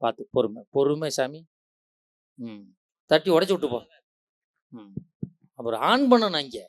பார்த்து பொறுமை பொறுமை சாமி. ம். தட்டி உடைச்சு விட்டு போ. ம். அப்புறம் ஆன் பண்ணணும் இங்க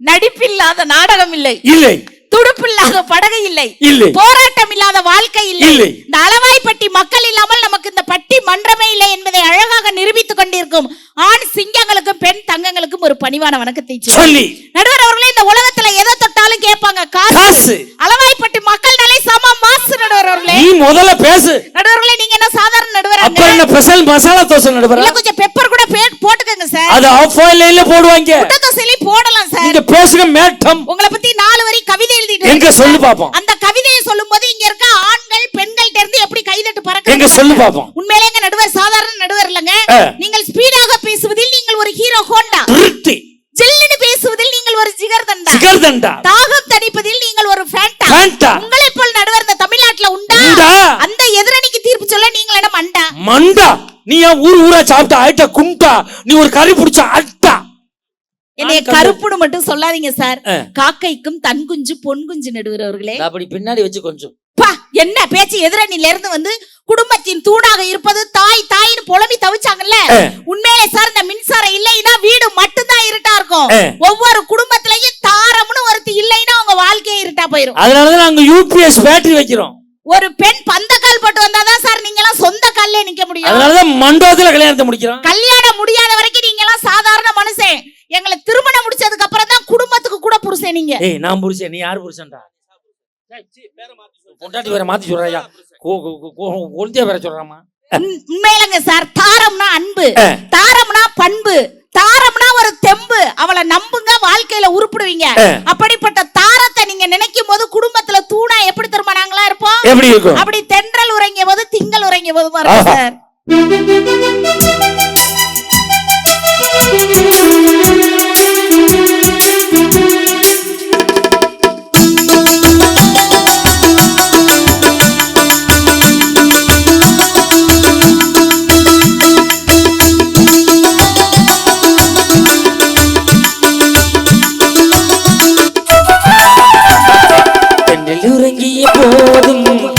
நடிப்பில்லாத நாடகம் இல்லை. இல்லை. துடுப்பில்லாத படகு இல்லை. இல்லை. போராட்டம் இல்லாத வாழ்க்கை இல்லை. இல்லை. இந்த அளவாய்ப்பட்டி மக்கள் இல்லாமல் நமக்கு இந்த பட்டி மன்றமே இல்லை என்பதை அழகாக நிரூபித்துக் கொண்டிருக்கும் ஆண் சிங்கங்களுக்கும் பெண் தங்கங்களுக்கும் ஒரு பணிவான வணக்கத்தை சொல்லி சொல்லி. நடுவர் அவர்களே இந்த உலகத்துல எதை தொட்டாலும் கேட்பாங்க. காசு. காசு. அளவாய்ப்பட்டி மக்கள் நிலை சம மாசு நடுவர் அவர்களே நீ முதல்ல பேசு. நடுவர்களே நீங்க என்ன சாதாரண நடுவர்? அப்ப என்ன ஸ்பெஷல் மசாலா தோசை நடுவரா? இல்ல கொஞ்சம் பெப்பர் கூட போட்டுக்கோங்க சார் அது ஆஃப் ஆயில போடுவாங்க. முட்டை தோசையிலையும் போடலாம் சார் நீங்க பேசுங்க மேட்டம். உங்களை பத்தி நாலு வரி கவிதை எழுதிட்டு எங்க சொல்லு. பாப்போம். அந்த கவிதையை சொல்லும்போது இங்க இருக்க ஆண்கள் பெண்கள்ட்ட இருந்து எப்படி கைதட்டு எங்க பறக்க சொல்லு பாப்போம். உண்மையிலே எங்க நடுவர் சாதாரண நடுவர் இல்லங்க. நீங்கள் ஸ்பீடாக பேசுவதில் நீங்கள் ஒரு ஹீரோ ஹோண்டா திருப்தி ஜில்லுன்னு பேசுவதில் நீங்கள் ஒரு ஜிகர்தண்டா சிகர்தண்டா தாகம் தணிப்பதில் நீங்கள் ஒரு ஃபேண்டா ஃபேண்டா உங்களை போல் நடுவர் இந்த தமிழ்நாட்டுல உண்டா உண்டா? அந்த எதிரணிக்கு தீர்ப்பு சொல்ல நீங்கள் என்ன மண்டா மண்டா ஏன் ஊர் ஊரா சாப்பிட்ட ஆயிட்ட குண்டா. நீ ஒரு கறி பிடிச்ச அட்டா. என்னைய கருப்புன்னு மட்டும் சொல்லாதீங்க சார். காக்கைக்கும் தன் குஞ்சு பொன் குஞ்சு இந்தா அப்படி பின்னாடி வச்சு கொஞ்சம். பா என்ன பேச்சு எதிரணில இருந்து வந்து குடும்பத்தின் தூணாக இருப்பது தாய் தாயின்னு புலம்பி தவிச்சாங்கல்ல. உண்மையிலே சார் இந்த மின்சாரம் இல்லைன்னா வீடு மட்டும்தான் இருட்டா இருக்கும். ஒவ்வொரு குடும்பத்திலயும் தாரம்னு ஒருத்தி இல்லைன்னா உங்க வாழ்க்கையே இருட்டா போயிரும். அதனாலதான் நாங்க யூபிஎஸ் பேட்டரி வைக்கிறோம். ஒரு பெண் பந்தக்கால் பட்டு வந்தாதான் சார் நீங்க எல்லாம் சொந்த கால்ல நிக்க முடியும். அதனாலதான் மண்டபத்துல கல்யாணத்தை முடிக்கிறோம். கல்யாணம் முடியாத வரைக்கும் நீங்க எல்லாம் சாதாரண மனுஷன். எங்களை திருமணம் முடிச்சதுக்கு அப்புறம் தான் குடும்பத்துக்கு கூட புருஷன் நீங்க. ஏய் நான் புருஷன் நீ யார் புருஷன்டா பொண்டாட்டி வேற மாத்தி சொல்றாயா? கொளுத்தியா வேற சொல்றாமா? உண்- உண்மையிலங்க சார் தாரம்னா அன்பு. தாரம்னா பண்பு. தாரம்னா ஒரு தெம்பு. அவளை நம்புங்க வாழ்க்கையில உருப்பிடுவீங்க. அப்படிப்பட்ட தாரத்தை நீங்க நினைக்கும் போது குடும்பத்துல தூணா எப்படி திரும்ப நாங்களா இருப்போம்? எப்படி இருக்கும்? அப்படி தென்றல் உறங்கிய போது திங்கள் உறங்கிய போது பாருங்க. சார்.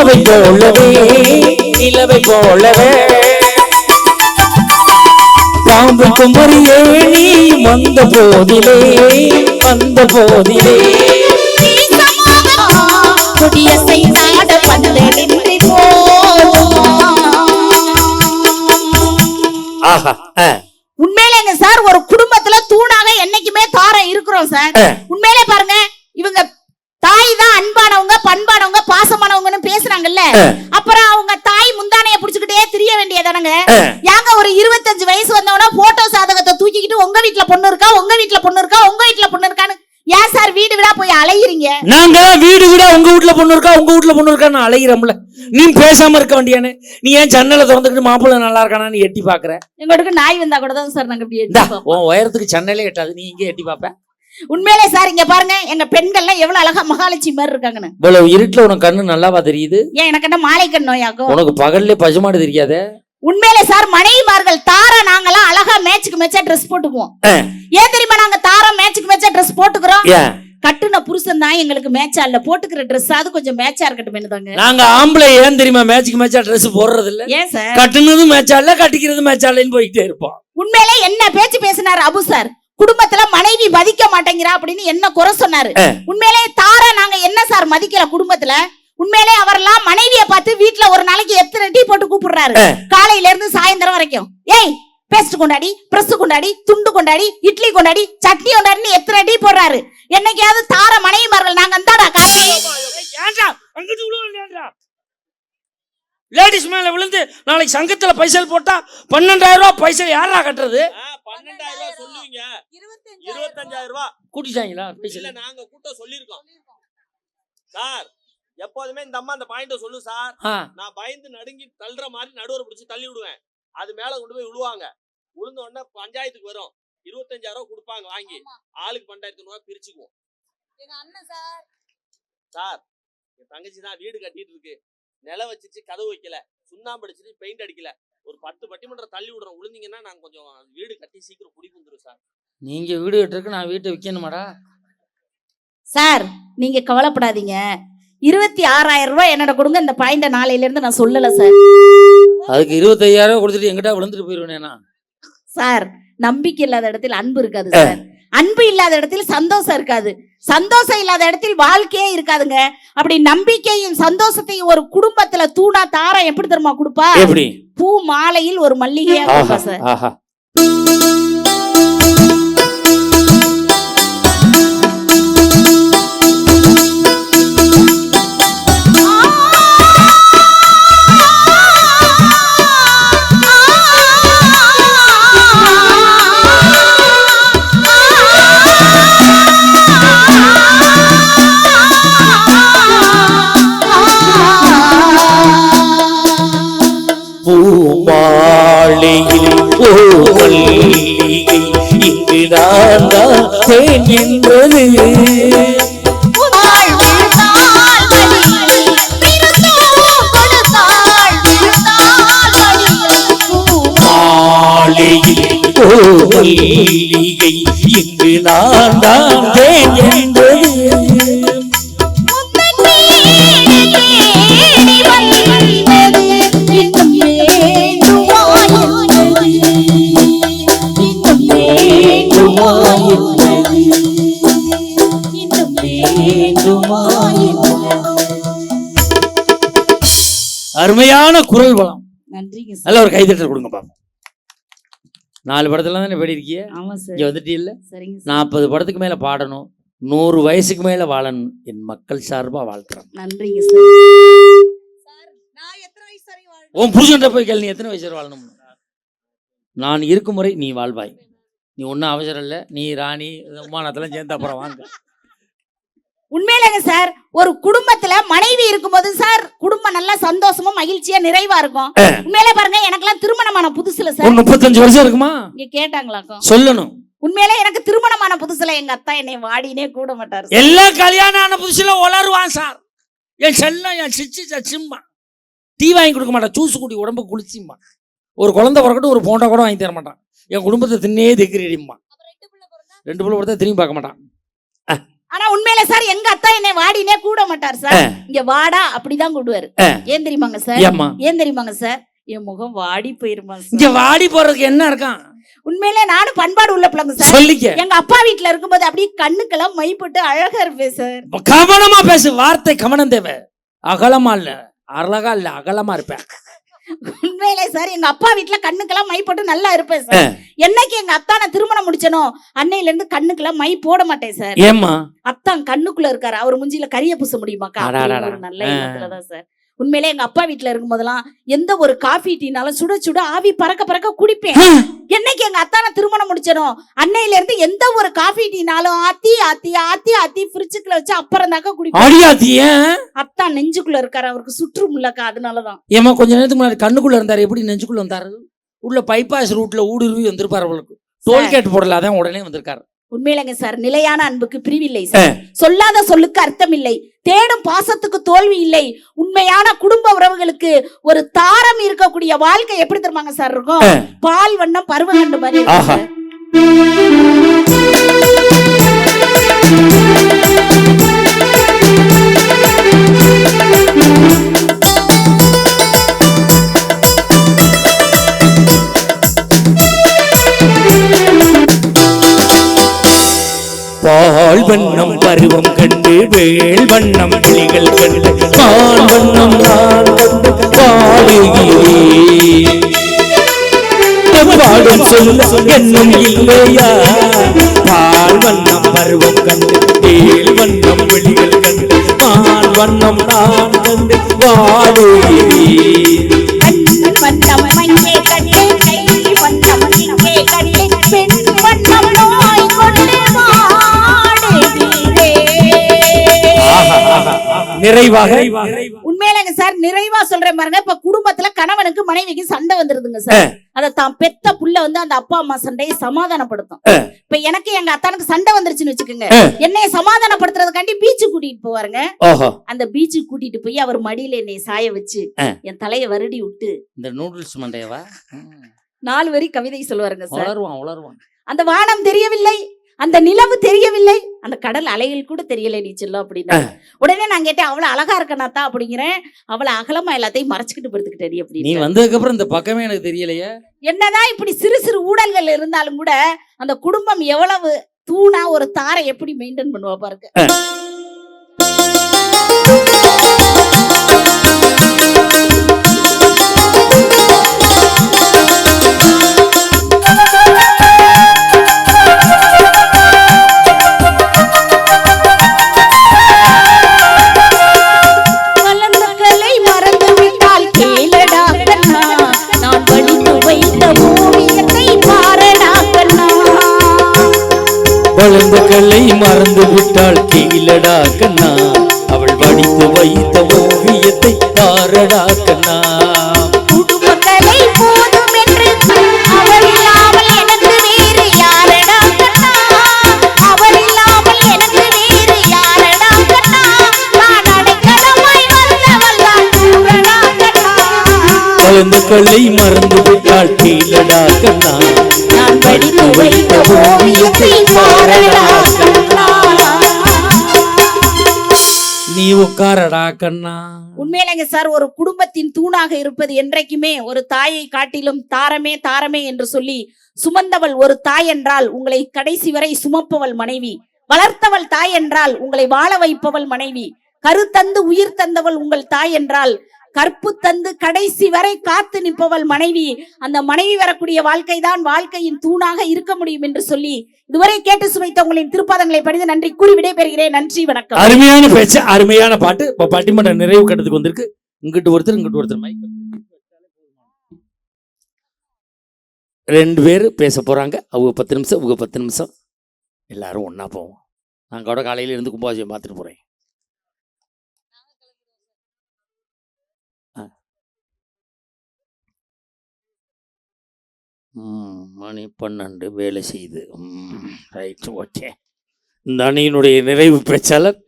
நிலவை போலவே நிலவை போலவே. பாம்பு குமரியே நீ வந்த போதிலே வந்த போதிலே. பந்தலின்றி போதும் ஆஹா ஆ, உண்மையிலேங்க சார் ஒரு குடும்பத்துல தூணாக என்னைக்குமே தாரம் இருக்கிறோம் சார் ஆ. உண்மையிலே பாருங்க இவங்க தாய் தான் அன்பானவங்க பண்பானவங்க பாசமானவங்கன்னு பேசுறாங்கல்ல ஆ. அப்புறம் அவங்க தாய் முந்தானைய புடிச்சுக்கிட்டே திரிய வேண்டியதானங்க ஆ. ஏங்க ஒரு இருபத்தஞ்சு வயசு வந்தவனா போட்டோ சாதகத்தை தூக்கிக்கிட்டு உங்க வீட்ல பொண்ணு இருக்கா? உங்க வீட்ல பொண்ணு இருக்கா? உங்க வீட்ல பொண்ணு இருக்கான்னு ஏன் சார் வீடு வீடா போய் அலையிறீங்க? நாங்க வீடு வீடா உங்க வீட்ல பொண்ணு இருக்கா? உங்க வீட்ல பொண்ணு இருக்கான்னு அலைகிறோம்ல நீ பேசாம இருக்க வேண்டியானே நீ ஏன் ஜன்னலை திறந்துக்கிட்டு மாப்பிள்ளை நல்லா இருக்கானான்னு எட்டி பாக்குற எங்களுக்கு நாய் வந்தா கூட தான் சார் நாங்க இப்படி. உன் உயரத்துக்கு ஜன்னலே எட்டாது. நீ இங்கே எட்டி பாப்ப உண்மையிலே சார் இங்க பாருங்க எங்க பெண்கள்லாம் எவ்வளவு அழகா மகாலட்சுமி மாதிரி இருக்காங்கன்னு. இவ்வளவு இருட்டுல உனக்கு கண்ணு நல்லாவா தெரியுது? ஏன் எனக்கு என்ன மாலை கண் நோயாக்கும்? உனக்கு பகல்ல பசுமாடு தெரியாதே? உண்மையிலே சார் மனைவிமார்கள் தாரா நாங்கெல்லாம் அழகா மேட்சுக்கு மேட்சா ட்ரெஸ் போட்டுக்குவோம். ஏன் தெரியுமா நாங்க தாரா மேட்சுக்கு மேட்சா ட்ரெஸ் போட்டுக்கிறோம்? கட்டுன புருஷன் தான் எங்களுக்கு மேட்சா இல்ல. போட்டுக்கிற ட்ரெஸ் அது கொஞ்சம் மேட்சா இருக்கட்டும் தாங்க நாங்க ஆம்பளை ஏன் தெரியுமா மேட்சுக்கு மேட்சா Dress போடுறது இல்ல ஏன் சார்? கட்டுனதும் மேட்சா இல்ல கட்டிக்கிறது மேட்சா இல்லைன்னு போயிட்டே இருப்போம். உண்மையிலே என்ன பேச்சு பேசினாரு அபு சார்? குடும்பத்துல மனைவி மதிக்க மாட்டேங்கிறா அப்படின்னு என்ன குறை சொன்னாரு. உண்மையிலே தாரா நாங்க என்ன சார் மதிக்கல குடும்பத்துல? உண்மையிலே அவரெல்லாம் மனைவிய பார்த்து வீட்ல ஒரு நாளைக்கு எத்தனை டீ போட்டு கூப்பிடுறாரு. காலையில இருந்து சாயந்தரம் வரைக்கும். ஏய் பேஸ்ட் கொண்டாடி பிரஸ் கொண்டாடி துண்டு கொண்டாடி இட்லி கொண்டாடி சட்னி கொண்டாடின்னு எத்தனை டீ போடுறாரு? என்னைக்காவது தார மனைவிமார்கள் நாங்க அந்தாடா காலையில லேடிஸ் மேல விழுந்து நாளைக்கு சங்கத்துல பைசல் போட்டா பன்னெண்டாயிரம் ரூபாய் பைசல் யாரா கட்டுறது? பன்னெண்டாயிரம் ரூபாய் சொல்லுவீங்க. இருபத்தஞ்சாயிரம் ரூபாய். கூட்டிட்டாங்களா? நாங்க கூட்டம் சொல்லியிருக்கோம். சார் எப்போதுமே இந்த அம்மா அந்த பாயிண்ட சொல்லு சார். நான் பயந்து நடுங்கி தள்ளுற மாதிரி நடுவரை பிடிச்சி தள்ளி விடுவேன். அது மேல கொண்டு போய் விழுவாங்க. விழுந்த உடனே பஞ்சாயத்துக்கு வரும். இருபத்தஞ்சாயிரம் ரூபாய் கொடுப்பாங்க வாங்கி. ஆளுக்கு பண்டாயிரத்தி ரூபாய் பிரிச்சுக்குவோம். சார். சார் என் தங்கச்சி தான் வீடு கட்டிட்டு இருக்கு. நிலம் வச்சிச்சு கதவு வைக்கல. சுண்ணாம்பு அடிச்சிட்டு பெயிண்ட் அடிக்கல. ஒரு பத்து பட்டிமன்றம் தள்ளி விடுறோம். விழுந்தீங்கன்னா நான் கொஞ்சம் வீடு கட்டி சீக்கிரம் குடி வந்துரும் சார். நீங்க வீடு கட்டுறதுக்கு நான் வீட்டை விற்கணுமாடா சார் நீங்க கவலைப்படாதீங்க. இருபத்தி ஆறாயிரம் ரூபாய் என்னோட கொடுங்க இந்த பாயிண்ட நாளையில இருந்து நான் சொல்லல சார் அதுக்கு இருபத்தையாயிரம் கொடுத்துட்டு எங்கிட்ட விழுந்துட்டு போயிருவேனேண்ணா சார் நம்பிக்கை இல்லாத இடத்தில் அன்பு இருக்காது சார் அன்பு இல்லாத இடத்தில் சந்தோஷம் இருக்காது. சந்தோஷம் இல்லாத இடத்தில் வாழ்க்கையே இருக்காதுங்க. அப்படி நம்பிக்கையும் சந்தோஷத்தையும் ஒரு குடும்பத்துல தூணா தாரம் எப்படி தெரியுமா கொடுப்பா? பூ மாலையில் ஒரு மல்லிகையா கொடுப்பா சார் நான் தான் என்பது மல்லிகை இங்கு நான் தான் தேன் அருமையான குரல் வளம். நன்றிங்க நல்ல ஒரு கைதட்டல் கொடுங்க பாப்போம். நாலு படத்துல தானே சார். இங்க வந்துட்டு இல்ல? நாற்பது படத்துக்கு மேல பாடணும். நூறு வயசுக்கு மேல வாழணும். என் மக்கள் சார்பா வாழ்த்துறேன் நன்றிங்க சார். உன் புருஷன்ட்ட போய் கேள்வி நீ எத்தனை வயசு வாழணும்? நான் இருக்கும் முறை நீ வாழ்வாய். நீ ஒன்றும் அவசரம் இல்லை. நீ ராணி விமானத்தெல்லாம் சேர்ந்து அப்புறம் வாங்க. உண்மையிலங்க சார் ஒரு குடும்பத்துல மனைவி இருக்கும்போது சார் குடும்பம் நல்லா சந்தோஷமா மகிழ்ச்சியா நிறைவா இருக்கும். உண்மையிலே பாருங்க எனக்கெல்லாம் திருமணமான புதுசுல சார். முப்பத்தஞ்சு வருஷம் இருக்குமா? இங்க கேட்டாங்களாக்கும் சொல்லணும். உண்மையிலே எனக்கு திருமணமான புதுசுல எங்க அத்தா என்னை வாடினே கூட மாட்டாரு சார். எல்லாம் கல்யாணம் ஆன புதுசுல உளருவான் சார். என் செல்லம் என் சிச்சி சச்சிம்மா டீ வாங்கி கொடுக்க மாட்டான். ஜூஸ் குடி உடம்பு குளிச்சும்மா. ஒரு குழந்தை பிறக்கட்டும் ஒரு போண்டா கூட வாங்கி தர மாட்டான் என் குடும்பத்தை தின்னே திக்கிறீடிம்மா. ரெண்டு பிள்ளை கொடுத்தா திரும்பி பார்க்க மாட்டான். ஆனா உண்மையில சார் எங்க அத்தா என்னை வாடினே கூட மாட்டார் சார். இங்க வாடா அப்படிதான் கூடுவாரு. ஏன் தெரியுமாங்க சார்? ஏன் தெரியுமாங்க சார்? என் முகம் வாடி போயிருமா இங்க வாடி போறதுக்கு என்ன இருக்கான் உண்மையிலே நானும் பண்பாடு உள்ள பிள்ளைங்க சார். சொல்லிக்க. எங்க அப்பா வீட்டுல இருக்கும்போது அப்படியே கண்ணுக்கெல்லாம் மை போட்டு அழகா இருப்பேன் சார். கவனமா பேசு வார்த்தை கவனம் தேவை. அகலமா இல்ல அழகா இல்ல அகலமா இருப்பேன். உண்மையிலே சார் எங்க அப்பா வீட்டுல கண்ணுக்கெல்லாம் மை போட்டு நல்லா இருப்பேன் சார். என்னைக்கு எங்க அத்தானை திருமணம் முடிச்சனோ அன்னையில இருந்து கண்ணுக்கெல்லாம் மை போட மாட்டேன் சார். ஏம்மா? அத்தான் கண்ணுக்குள்ள இருக்காரு. அவர் முஞ்சில கரிய பூச முடியுமாக்கா? நல்ல ஆ. எண்ணத்துலதான் சார். உண்மையிலே எங்க அப்பா வீட்டுல இருக்கும்போதெல்லாம் எந்த ஒரு காஃபி டீனாலும் சுட சுட ஆவி பறக்க பறக்க குடிப்பேன். என்னைக்கு எங்க அத்தானை திருமணம் முடிச்சனோ அன்னையில இருந்து எந்த ஒரு காஃபி டீனாலும் ஆத்தி ஆத்தி ஆத்தி ஆத்தி ஃப்ரிட்ஜுக்குள்ள வச்சு அப்புறம் தாக்கா குடிப்பேன். அத்தான் நெஞ்சுக்குள்ள இருக்காரு அவருக்கு சுற்றும் இல்லக்கா அதனாலதான். ஏம்மா கொஞ்ச நேரத்துக்கு முன்னாடி கண்ணுக்குள்ள இருந்தாரு எப்படி நெஞ்சுக்குள்ள வந்தாரு? உள்ள பைபாஸ் ரூட்ல ஊடுருவி வந்திருப்பாரு அவளுக்கு. டோல்கேட் போடல அதான் உடனே வந்திருக்காரு. உண்மையிலங்க சார் நிலையான அன்புக்கு பிரிவில்லை சார். சொல்லாத சொல்லுக்கு அர்த்தம் இல்லை தேடும் பாசத்துக்கு தோல்வி இல்லை. உண்மையான குடும்ப உறவுகளுக்கு ஒரு தாரம் இருக்கக்கூடிய வாழ்க்கை எப்படி தெரியுமாங்க சார் இருக்கும்? பால் வண்ணம் பருவகண்டு மாதிரி வண்ணம் பருவம் கண்டு வேள் வண்ணம் கிளிகள் கண்டு பால் வண்ணம் நான் கண்டு பாடுகிறேன் பாடும் சொல்ல என்னும் இல்லையா? பால் வண்ணம் பருவம் கண்டு வேள் வண்ணம் கிளிகள் கண்டு பால் வண்ணம் நான் கண்டு பாடுகிறேன் நிறைவாக உண்மையிலங்க சார் நிறைவா சொல்றேன் பாருங்க. இப்ப குடும்பத்துல கணவனுக்கு மனைவிக்கு சண்டை வந்துருதுங்க சார். அத தான் பெத்த புள்ள வந்து அந்த அப்பா அம்மா சண்டையை சமாதானப்படுத்தும். இப்ப எனக்கு எங்க அத்தானுக்கு சண்டை வந்துருச்சுன்னு வச்சுக்கோங்க. என்னைய சமாதானப்படுத்துறதுக்காண்டி பீச்சு கூட்டிட்டு போவாருங்க அந்த பீச்சுக்கு கூட்டிட்டு போய் அவர் மடியில என்னை சாய வச்சு. என் தலைய வருடி விட்டு இந்த நூடுல்ஸ் மண்டையவா? நாலு வரி கவிதை சொல்லுவாருங்க சார். உளருவான் உளருவான் அந்த வானம் தெரியவில்லை. அந்த நிலவு தெரியவில்லை. அந்த கடல் அலைகள் கூட தெரியல நீ செல்லும் அப்படின்னா. உடனே நான் கேட்டேன் அவ்வளவு அழகா இருக்கனாத்தா அப்படிங்கிறேன். அவளை அகலமா எல்லாத்தையும் மறைச்சுக்கிட்டு படுத்துக்கிட்டே நீ அப்படின்னு வந்ததுக்கு அப்புறம் இந்த பக்கமே எனக்கு தெரியலையே. என்னதான் இப்படி சிறு சிறு ஊழல்கள் இருந்தாலும் கூட அந்த குடும்பம் எவ்வளவு தூணா ஒரு தாரை எப்படி மெயின்டைன் பண்ணுவா பாருங்க. வளர்ந்த கலை மறந்து விட்டாள். கீழடா கண்ணா அவள் வடித்து வைத்த ஓவியத்தை பாரடா கண்ணா. குடும்பங்களை போதும் என்று அவள் இல்லாமல் எனக்கு வேறு யாரடா கண்ணா? அவள் இல்லாமல் எனக்கு வேறு யாரடா கண்ணா? நான் அடைக்கலமாய் வந்தவள் தான் கூறடா கண்ணா. வளர்ந்த கலை மறந்து விட்டாள். கீழடா கண்ணா நான் படித்து வைத்த ஓவியத்தை பாரடா கண்ணா. நீ உட்காரடா கண்ணா. உண்மையிலேங்க சார் ஒரு குடும்பத்தின் தூணாக இருப்பது என்றைக்குமே ஒரு தாயை காட்டிலும் தாரமே தாரமே என்று சொல்லி சுமந்தவள் ஒரு தாய் என்றால் உங்களை கடைசி வரை சுமப்பவள் மனைவி. வளர்த்தவள் தாய் என்றால் உங்களை வாழ வைப்பவள் மனைவி. கருத்தந்து உயிர் தந்தவள் உங்கள் தாய் என்றால் கற்பு தந்து கடைசி வரை காத்து நிற்பவள் மனைவி. அந்த மனைவி வரக்கூடிய வாழ்க்கை தான் வாழ்க்கையின் தூணாக இருக்க முடியும் என்று சொல்லி இதுவரை கேட்டு சுமைத்த உங்களின் திருப்பாதங்களை படித்து நன்றி கூறி விடைபெறுகிறேன். நன்றி வணக்கம். அருமையான பேச்சு அருமையான பாட்டு. இப்ப பட்டிமன்ற நிறைவு கட்டத்துக்கு வந்திருக்கு. இங்கிட்டு ஒருத்தர் இங்கிட்டு ஒருத்தர் மைக் ரெண்டு பேர் பேச போறாங்க. அவங்க பத்து நிமிஷம் அவங்க பத்து நிமிஷம். எல்லாரும் ஒன்னா போவோம். நான் கூட காலையில இருந்து கும்பாபிஷேகம் பார்த்துட்டு போறேன். மணி பன்னெண்டு வேலை செய்யுது ரைட் ஓகே. இந்த அணியினுடைய நிறைவு பேச்சாளர்